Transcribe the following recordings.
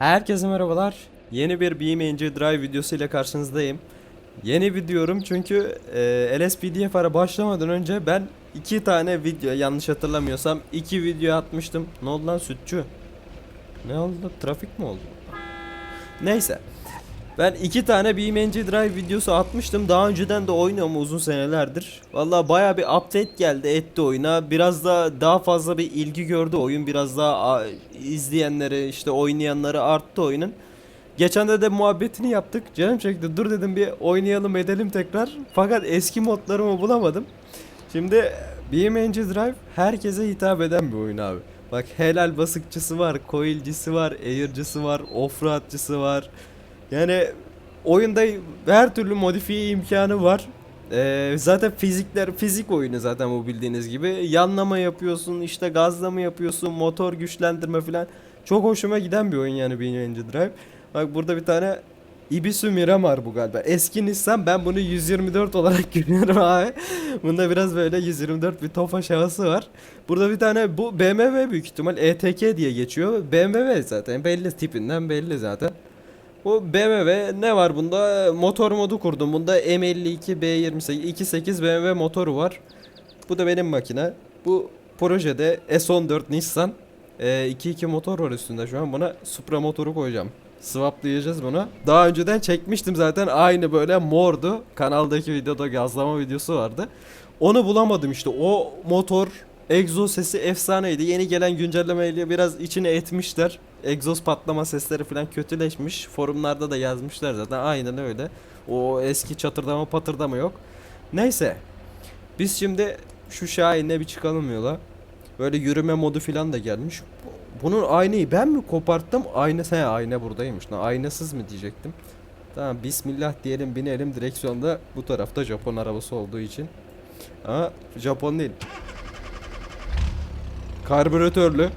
Herkese merhabalar. Yeni bir BeamNG Drive videosu ile karşınızdayım. Yeni videoyorum çünkü e, LSPDFR'a başlamadan önce ben iki tane video yanlış hatırlamıyorsam iki video atmıştım. Ne oldu lan sütçü? Ne oldu? Trafik mi oldu? Neyse. Ben iki tane BeamNG Drive videosu atmıştım. Daha önceden de oynuyorum uzun senelerdir. Vallahi baya bir update geldi etti oyuna. Biraz da daha fazla bir ilgi gördü oyun. Biraz daha izleyenleri işte oynayanları arttı oyunun. Geçen de de muhabbetini yaptık. Canım çekti. Dur dedim bir oynayalım edelim tekrar. Fakat eski modlarımı bulamadım. Şimdi BeamNG Drive herkese hitap eden bir oyun abi. Bak helal basıkçısı var, coil'cisi var, air'cısı var, offroad'cısı var. Yani oyunda her türlü modifiye imkanı var. Ee, zaten fizikler fizik oyunu zaten bu bildiğiniz gibi. Yanlama yapıyorsun, işte gazlama yapıyorsun, motor güçlendirme falan. Çok hoşuma giden bir oyun yani BeamNG Drive. Bak burada bir tane Ibisu Miramar bu galiba. Eski Nissan ben bunu 124 olarak görüyorum abi. Bunda biraz böyle 124 bir tofaş havası var. Burada bir tane bu BMW büyük ihtimal ETK diye geçiyor. BMW zaten belli tipinden belli zaten. Bu BMW ne var bunda? Motor modu kurdum. Bunda M52 B28 28 BMW motoru var. Bu da benim makine. Bu projede S14 Nissan. Ee, 2.2 motor var üstünde şu an. Buna Supra motoru koyacağım. Swaplayacağız bunu. Daha önceden çekmiştim zaten. Aynı böyle mordu. Kanaldaki videoda gazlama videosu vardı. Onu bulamadım işte. O motor egzoz sesi efsaneydi. Yeni gelen güncellemeyle biraz içine etmişler. Egzoz patlama sesleri falan kötüleşmiş. Forumlarda da yazmışlar zaten. Aynen öyle. O eski çatırdama patırdama yok. Neyse. Biz şimdi şu Şahin'e bir çıkalım yola. Böyle yürüme modu falan da gelmiş. Bu- Bunun aynayı ben mi koparttım? Aynası he ayna buradaymış. Lan aynasız mı diyecektim. Tamam bismillah diyelim binelim direksiyonda bu tarafta Japon arabası olduğu için. Ama Japon değil. Karbüratörlü.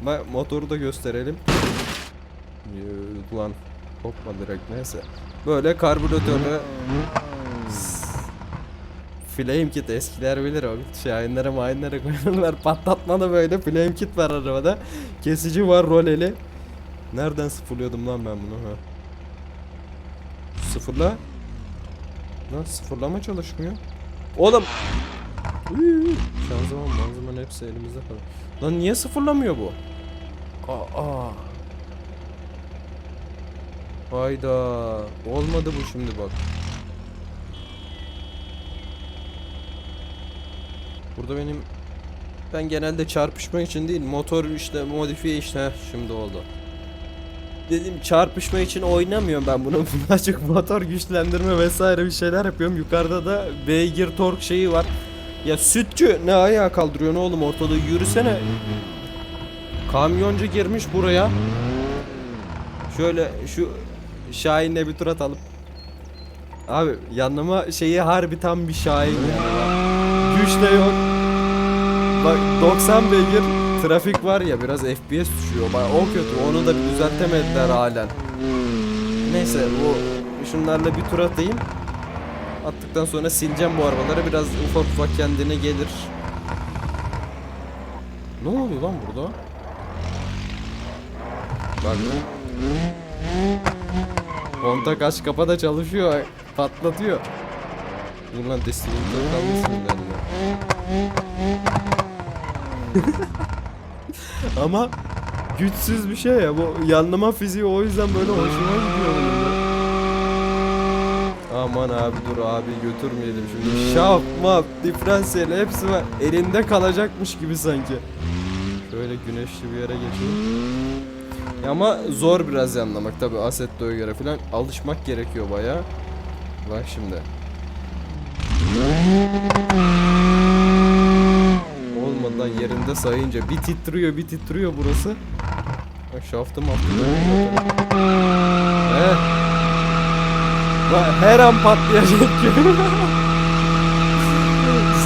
Ama motoru da gösterelim. Ulan kopma direkt neyse. Böyle karbüratörlü Flame kit eskiler bilir o Şahinlere mayinlere koyarlar. Patlatmalı böyle flame kit var arabada. Kesici var roleli. Nereden sıfırlıyordum lan ben bunu ha? Sıfırla. Lan sıfırlama çalışmıyor. Oğlum Şanzıman manzıman hepsi elimizde kalır Lan niye sıfırlamıyor bu Aa Hayda Olmadı bu şimdi bak Burada benim ben genelde çarpışma için değil motor işte modifiye işte şimdi oldu. Dedim çarpışma için oynamıyorum ben bunu. Açık motor güçlendirme vesaire bir şeyler yapıyorum. Yukarıda da beygir tork şeyi var. Ya sütçü ne ayağa kaldırıyorsun oğlum ortada yürüsene. Kamyoncu girmiş buraya. Şöyle şu Şahin'le bir tur atalım. Abi yanıma şeyi harbi tam bir Şahin yani. Güç de yok. Bak 90 beygir trafik var ya biraz FPS düşüyor. Bak o kötü. Onu da düzeltemediler halen. Neyse bu şunlarla bir tur atayım. Attıktan sonra sileceğim bu arabaları. Biraz ufak ufak kendine gelir. Ne oluyor lan burada? Bak. Kontak aç kapa da çalışıyor. Patlatıyor. Dur lan kalmasın derler. Ama güçsüz bir şey ya bu yanlama fiziği o yüzden böyle hoşuma gidiyor. Aman abi dur abi götürmeyelim şimdi. Şaf, maf, diferansiyel hepsi var. Elinde kalacakmış gibi sanki. Şöyle güneşli bir yere geçelim. Ya ama zor biraz yanlamak tabi Assetto'ya göre falan alışmak gerekiyor baya. Bak şimdi. Olmadı lan yerinde sayınca bir titriyor bir titriyor burası. Şaftım attım. Heh. Her an patlayacak gibi.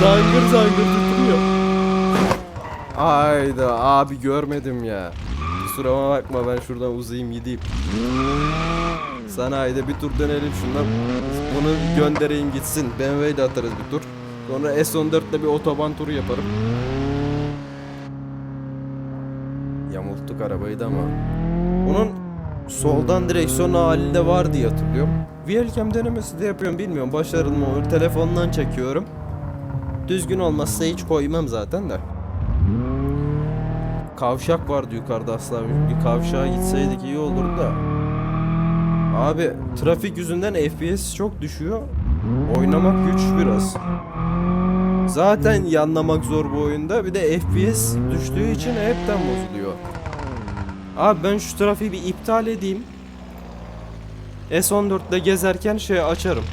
zangır zangır titriyor. Ayda abi görmedim ya. Kusuruma bakma ben şuradan uzayayım gideyim. Sanayide bir tur dönelim şundan. Bunu göndereyim gitsin. BMW ile atarız bir tur. Sonra S14 ile bir otoban turu yaparım. Yamulttuk arabayı da ama. Onun soldan direksiyon halinde var diye hatırlıyorum. Wheelcam denemesi de yapıyorum bilmiyorum başarılı mı olur. Telefondan çekiyorum. Düzgün olmazsa hiç koymam zaten de. Kavşak vardı yukarıda asla bir kavşağa gitseydik iyi olurdu da. Abi trafik yüzünden FPS çok düşüyor. Oynamak güç biraz. Zaten yanlamak zor bu oyunda. Bir de FPS düştüğü için hepten bozuluyor. Abi ben şu trafiği bir iptal edeyim. S14'te gezerken şey açarım.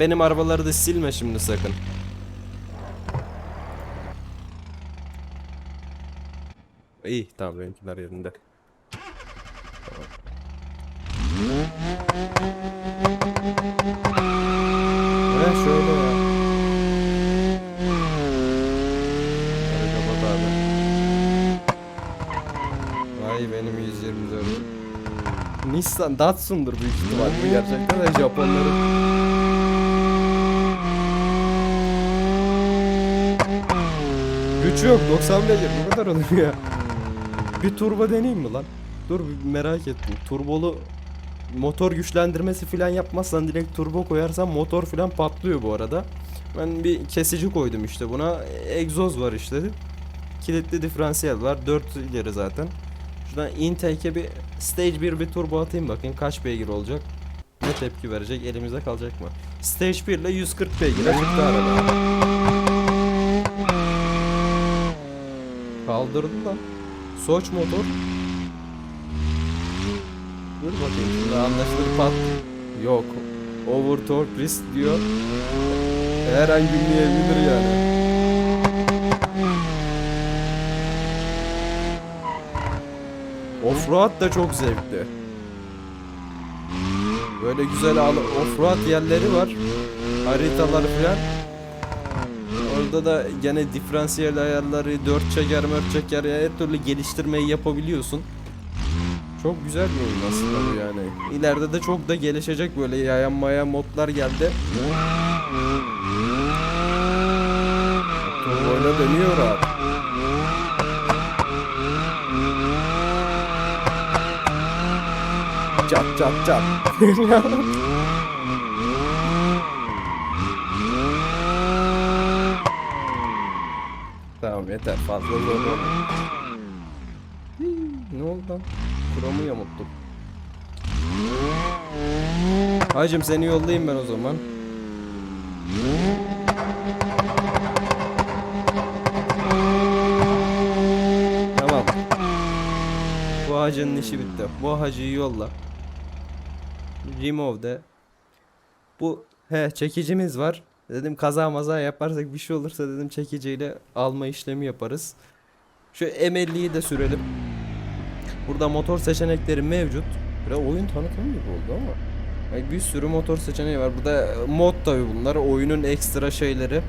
Benim arabaları da silme şimdi sakın. İyi tamam benimkiler yerinde. He şöyle ya. Hadi kapat abi. Vay benim 124. Nissan Datsun'dur büyük ihtimal bu gerçekten de Japonların. Güç yok 90 beygir bu kadar olur ya. Bir turbo deneyeyim mi lan? Dur bir merak ettim. Turbolu motor güçlendirmesi falan yapmazsan direkt turbo koyarsan motor falan patlıyor bu arada. Ben bir kesici koydum işte buna. Egzoz var işte. Kilitli diferansiyel var. 4 ileri zaten. Şuradan intake'e bir stage 1 bir turbo atayım bakayım kaç beygir olacak. Ne tepki verecek elimizde kalacak mı? Stage 1 ile 140 beygir çıktı araba. Kaldırdı da. Soç motor. Dur bakayım şimdi anlaşılır pat. Yok. Over torque risk diyor. Her an gümleyebilir yani. Offroad da çok zevkli. Böyle güzel offroad yerleri var. Haritalar falan. Orada da gene diferansiyel ayarları, 4 çeker, 4 çeker ya her türlü geliştirmeyi yapabiliyorsun. Çok güzel bir oyun aslında bu yani. İleride de çok da gelişecek böyle yayan mayan modlar geldi. Turboyla dönüyor rahat. Çat çat çat. tamam yeter fazla zor olma. Ne oldu lan? Kuramı yamulttum. Hacım seni yollayayım ben o zaman. Tamam. Bu hacının işi bitti. Bu hacıyı yolla. Remove de. Bu he çekicimiz var. Dedim kaza maza yaparsak bir şey olursa dedim çekiciyle alma işlemi yaparız. Şu M50'yi de sürelim. Burada motor seçenekleri mevcut. Böyle oyun tanıtımı gibi oldu ama. Ay bir sürü motor seçeneği var. Burada e, mod tabi bunlar. Oyunun ekstra şeyleri.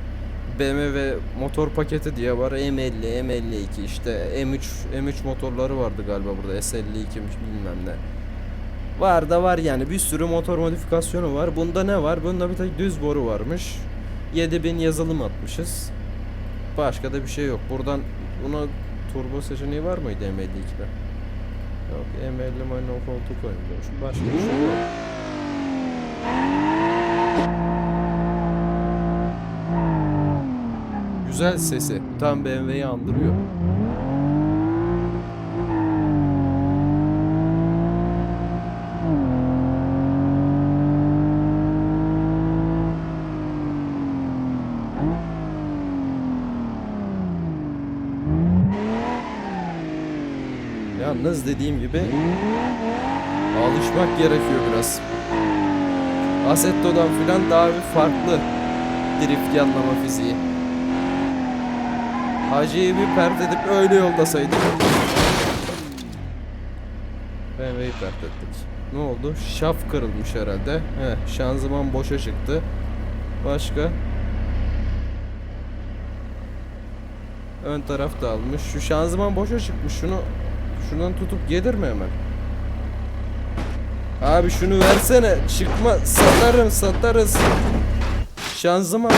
BMW motor paketi diye var. M50, M52 işte M3 M3 motorları vardı galiba burada. S52 bilmem ne. Var da var yani bir sürü motor modifikasyonu var. Bunda ne var? Bunda bir tek düz boru varmış. 7000 yazılım atmışız. Başka da bir şey yok. Buradan buna turbo seçeneği var mıydı M52'de? Yok M50 manifold'u koymuş. Başka bir şey yok. Güzel sesi. Tam BMW'yi andırıyor. Yalnız dediğim gibi alışmak gerekiyor biraz. Assetto'dan filan daha bir farklı drift yanlama fiziği. Hacı'yı bir pert edip öyle yollasaydık. BMW'yi pert ettik. Ne oldu? Şaf kırılmış herhalde. He, şanzıman boşa çıktı. Başka? Ön taraf da almış. Şu şanzıman boşa çıkmış. Şunu şundan tutup yedirme hemen. Abi şunu versene. Çıkma. Satarım satarız. Şanzıman.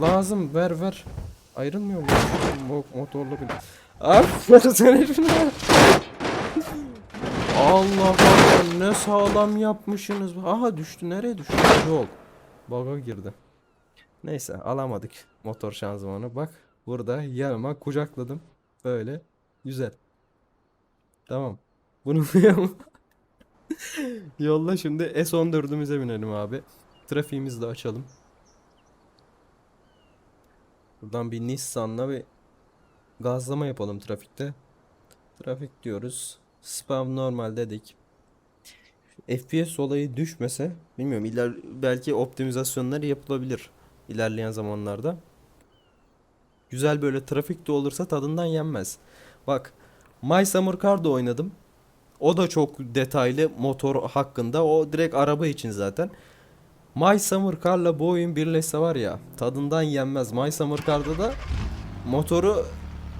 lazım ver ver. Ayrılmıyor mu? Mo- motorlu bir. Abi versene şunu. Allah Allah ne sağlam yapmışsınız. Aha düştü nereye düştü? Yok. Baga girdi. Neyse alamadık motor şanzımanı. Bak burada yanıma kucakladım. Böyle güzel. Tamam. Bunu Yolla şimdi S14'ümüze binelim abi. Trafiğimizi de açalım. Buradan bir Nissan'la bir gazlama yapalım trafikte. Trafik diyoruz. Spam normal dedik. FPS olayı düşmese bilmiyorum iler belki optimizasyonlar yapılabilir ilerleyen zamanlarda. Güzel böyle trafik de olursa tadından yenmez. Bak My Summer Car'da oynadım. O da çok detaylı motor hakkında. O direkt araba için zaten. My Summer Car'la bu oyun birleşse var ya tadından yenmez. My Summer Car'da da motoru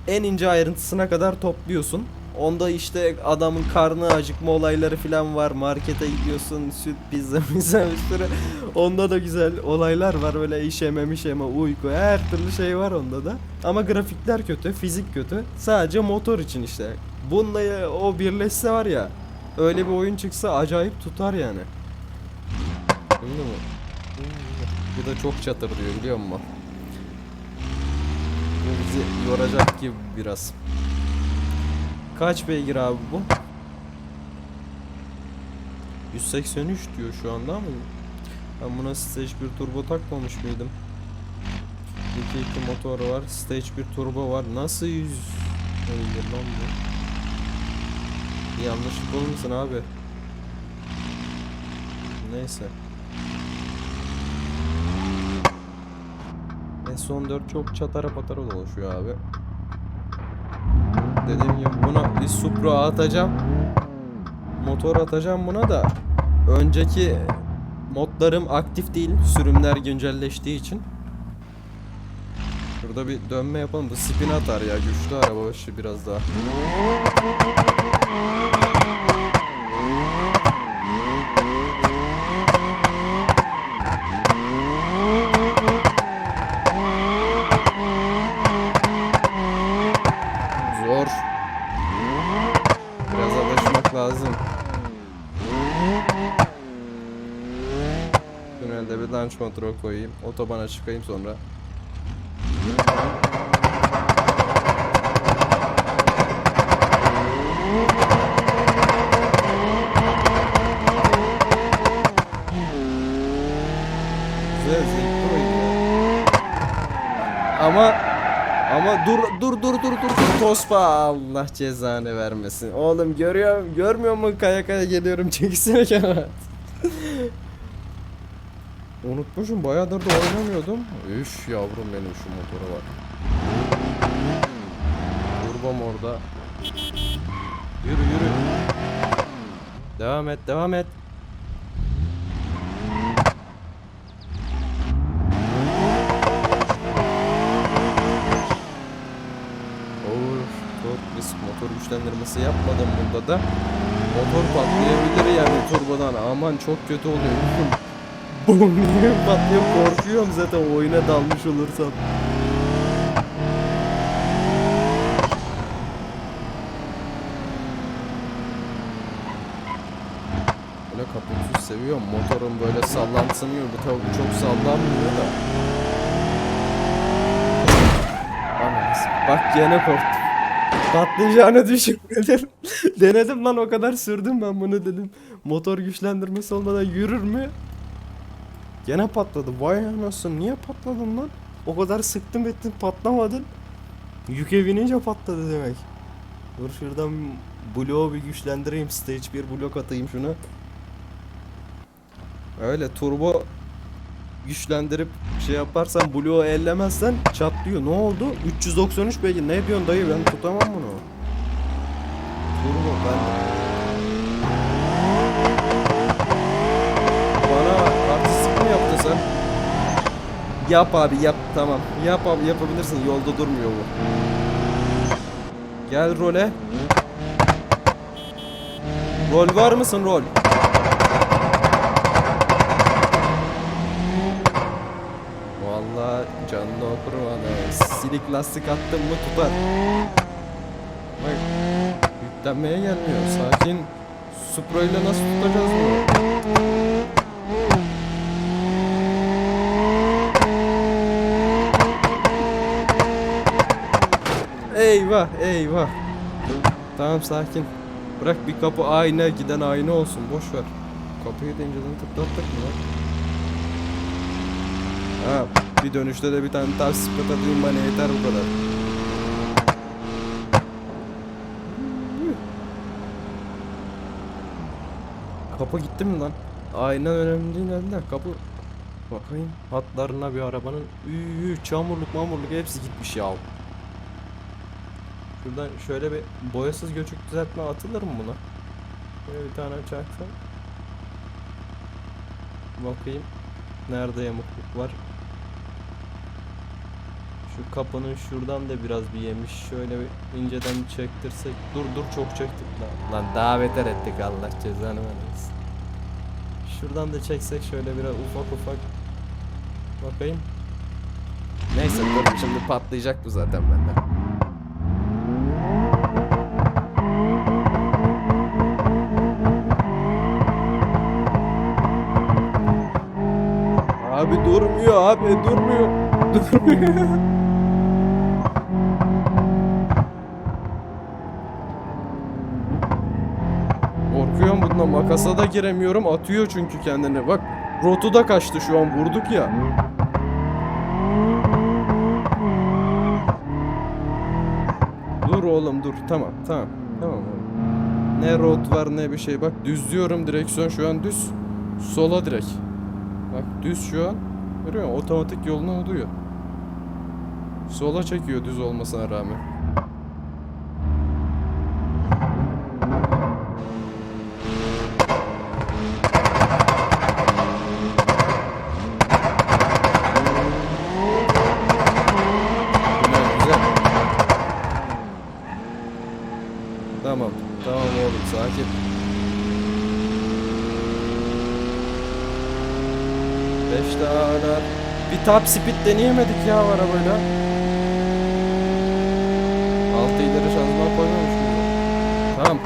en ince ayrıntısına kadar topluyorsun. Onda işte adamın karnı acıkma olayları falan var. Markete gidiyorsun, süt, pizza, pizza bir sürü. Onda da güzel olaylar var. Böyle işeme mişeme, uyku her türlü şey var onda da. Ama grafikler kötü, fizik kötü. Sadece motor için işte. Bununla o birleşse var ya öyle bir oyun çıksa acayip tutar yani. Anladın mı? Bu da çok çatır biliyor musun? Bu bizi yoracak gibi biraz. Kaç beygir abi bu? 183 diyor şu anda ama ben buna stage 1 turbo takmamış mıydım? 2.2 motor var, stage 1 turbo var. Nasıl 100 beygir lan bu? Yanlışlık olmasın abi. Neyse. S14 çok çatara patara dolaşıyor abi. Dediğim gibi buna bir Supra atacağım. Motor atacağım buna da. Önceki modlarım aktif değil. Sürümler güncelleştiği için. Şurada bir dönme yapalım. Bu spin atar ya. Güçlü araba başı biraz daha. Tünelde bir launch control koyayım. Otobana çıkayım sonra. Ama ama dur dur dur dur dur dur Tospa Allah cezanı vermesin. Oğlum görüyor görmüyor musun kaya kaya geliyorum çekilsene kenara. Unutmuşum bayağıdır da oynamıyordum. Üf yavrum benim şu motora bak. Turbom orada. Yürü yürü. Devam et devam et. Risk motor güçlendirmesi yapmadım bunda da. Motor patlayabilir yani turbodan. Aman çok kötü oluyor. Diye patlıyor korkuyorum zaten oyuna dalmış olursam. Böyle kaputsuz seviyorum. Motorun böyle sallantısını. Bu tabi çok sallanmıyor da. Bak gene korktum. Patlayacağını düşünmedim. Denedim lan o kadar sürdüm ben bunu dedim. Motor güçlendirmesi olmadan yürür mü? Gene patladı. Vay anasını niye patladın lan? O kadar sıktım ettim patlamadın. Yüke binince patladı demek. Dur şuradan bloğu bir güçlendireyim. Stage 1 blok atayım şuna. Öyle turbo güçlendirip şey yaparsan bloğu ellemezsen çatlıyor. Ne oldu? 393 beygir. Ne diyorsun dayı ben tutamam bunu. Turbo ben Bana Yap abi yap tamam. Yap abi yapabilirsin. Yolda durmuyor bu. Gel role. Rol var mısın rol? Vallahi canını okurmadan. Silik lastik attın mı tutar. Bak yüklenmeye gelmiyor. Sakin. Supra ile nasıl tutacağız bunu? Eyvah eyvah. Tamam sakin. Bırak bir kapı ayna giden ayna olsun boş ver. Kapıyı da inceden tıklattık mı lan? Ha bir dönüşte de bir tane ters spot atayım bana yeter bu kadar. Kapı gitti mi lan? Ayna önemli değil dediler. Kapı bakayım hatlarına bir arabanın üü, çamurluk mamurluk hepsi gitmiş ya. Şuradan şöyle bir boyasız göçük düzeltme atılır mı buna? Böyle bir tane çaksam. Bakayım. Nerede yamukluk var? Şu kapının şuradan da biraz bir yemiş. Şöyle bir inceden bir çektirsek. Dur dur çok çektik lan. Lan daha beter ettik Allah cezanı vermesin. Şuradan da çeksek şöyle biraz ufak ufak. Bakayım. Neyse dur şimdi patlayacak bu zaten benden. Abi durmuyor abi durmuyor. Durmuyor. Korkuyorum bundan? Makasa da giremiyorum atıyor çünkü kendini bak rotu da kaçtı şu an vurduk ya. Dur oğlum dur. Tamam tamam tamam. Ne rot var ne bir şey. Bak düz diyorum direksiyon şu an düz. Sola direkt düz şu an görüyor musun? Otomatik yoluna oluyor Sola çekiyor düz olmasına rağmen Güzel güzel. Tamam. Tamam oğlum sakin. Beş tane. Bir top speed deneyemedik ya arabayla. Altı ileri şanzıman koymamış mıydı? Tamam.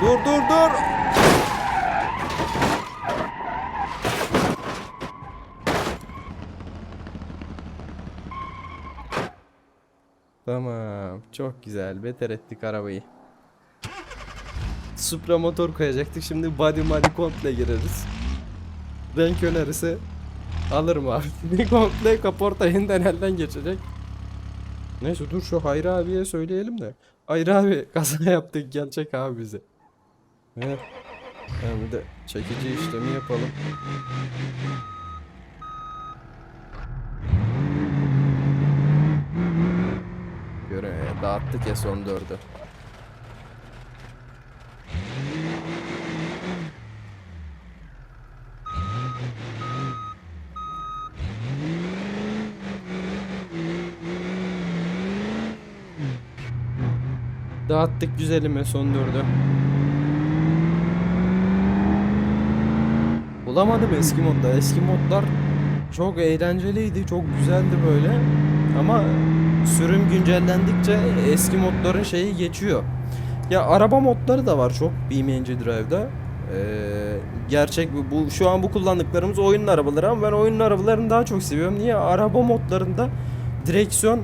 Dur dur dur. Tamam. Çok güzel. Beter ettik arabayı. Supra motor koyacaktık. Şimdi body body komple gireriz. Renk önerisi Alırım abi. Bir komple kaporta yeniden elden geçecek. Neyse dur şu Hayri abiye söyleyelim de. Hayri abi kaza yaptık gelecek abi bize. Evet. Yani bir de çekici işlemi yapalım. Göre dağıttık S14'ü. Dağıttık güzelime son dördü. Bulamadım eski modda. Eski modlar çok eğlenceliydi, çok güzeldi böyle. Ama sürüm güncellendikçe eski modların şeyi geçiyor. Ya araba modları da var çok BMG Drive'da. Ee, gerçek bu, şu an bu kullandıklarımız oyunun arabaları ama ben oyunun arabalarını daha çok seviyorum. Niye? Araba modlarında direksiyon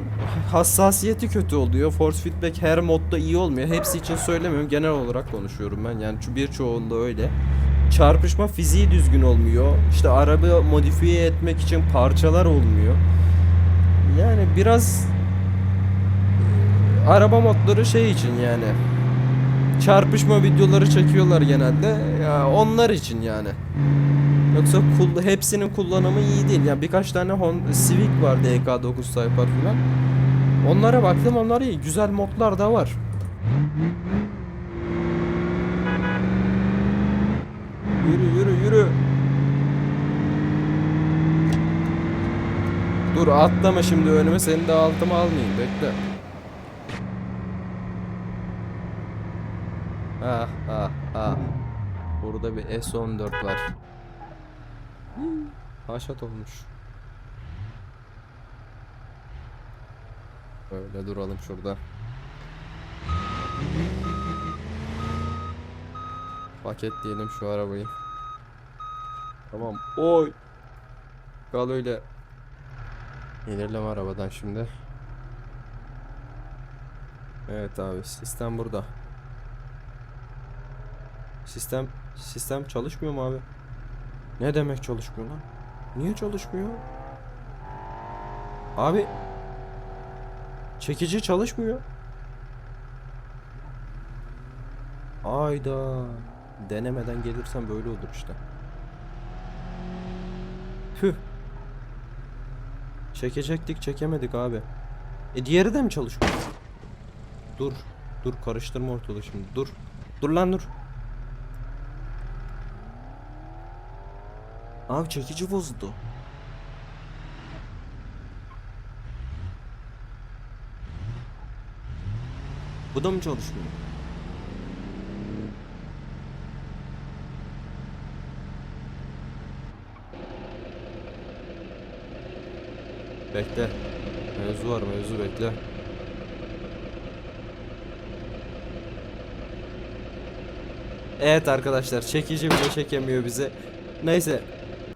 hassasiyeti kötü oluyor. Force feedback her modda iyi olmuyor. Hepsi için söylemiyorum. Genel olarak konuşuyorum ben. Yani birçoğunda öyle. Çarpışma fiziği düzgün olmuyor. İşte araba modifiye etmek için parçalar olmuyor. Yani biraz e, araba modları şey için yani. Çarpışma videoları çekiyorlar genelde. Ya onlar için yani. Yoksa hepsinin kullanımı iyi değil. Yani birkaç tane Honda Civic var DK9 Type falan. Onlara baktım onlar iyi. Güzel modlar da var. Yürü yürü yürü. Dur atlama şimdi önüme seni de altıma almayayım bekle. Ah ah ah. Burada bir S14 var. Haşat olmuş. Böyle duralım şurada. Paketleyelim şu arabayı. Tamam. Oy. Kal öyle. İnelim arabadan şimdi. Evet abi sistem burada. Sistem sistem çalışmıyor mu abi? Ne demek çalışmıyor lan? Niye çalışmıyor? Abi çekici çalışmıyor. Ayda denemeden gelirsen böyle olur işte. Tüh. Çekecektik çekemedik abi. E diğeri de mi çalışmıyor? Dur. Dur karıştırma ortalığı şimdi. Dur. Dur lan dur. Abi çekici bozuldu. Bu da mı çalışmıyor? Bekle. Mevzu var mevzu bekle. Evet arkadaşlar çekici bile çekemiyor bize. Neyse.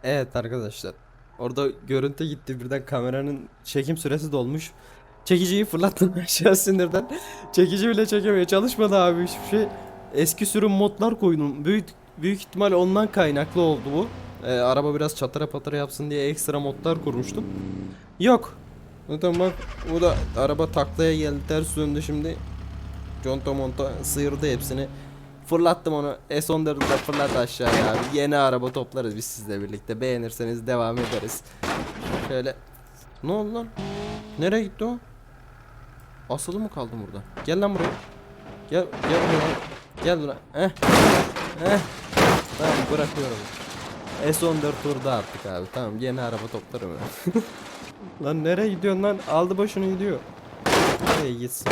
Evet arkadaşlar. Orada görüntü gitti birden kameranın çekim süresi dolmuş. Çekiciyi fırlattım aşağı sinirden. Çekici bile çekemiyor. Çalışmadı abi hiçbir şey. Eski sürüm modlar koydum. Büyük büyük ihtimal ondan kaynaklı oldu bu. Ee, araba biraz çatıra patara yapsın diye ekstra modlar kurmuştum. Yok. Zaten bak bu da araba taklaya geldi ters döndü şimdi. Conta monta sıyırdı hepsini. Fırlattım onu. S14'ü de fırlat aşağıya abi. Yeni araba toplarız biz sizle birlikte. Beğenirseniz devam ederiz. Şöyle. Ne oldu lan? Nereye gitti o? Asılı mı kaldım burada? Gel lan buraya. Gel gel buraya. Gel buraya. Heh. Heh. Tamam bırakıyorum. S14 turda artık abi. Tamam yeni araba toplarım ben. lan nereye gidiyorsun lan? Aldı başını gidiyor. Nereye gitsin?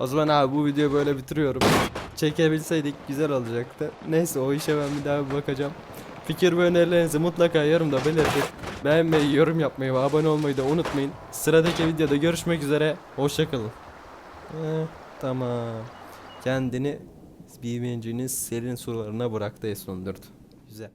O zaman abi bu videoyu böyle bitiriyorum. Çekebilseydik güzel olacaktı. Neyse o işe ben bir daha bir bakacağım. Fikir ve önerilerinizi mutlaka yorumda belirtin. Beğenmeyi, yorum yapmayı ve abone olmayı da unutmayın. Sıradaki videoda görüşmek üzere. Hoşçakalın. Eh, tamam. Kendini BMC'nin serin sularına bıraktı S14. Güzel.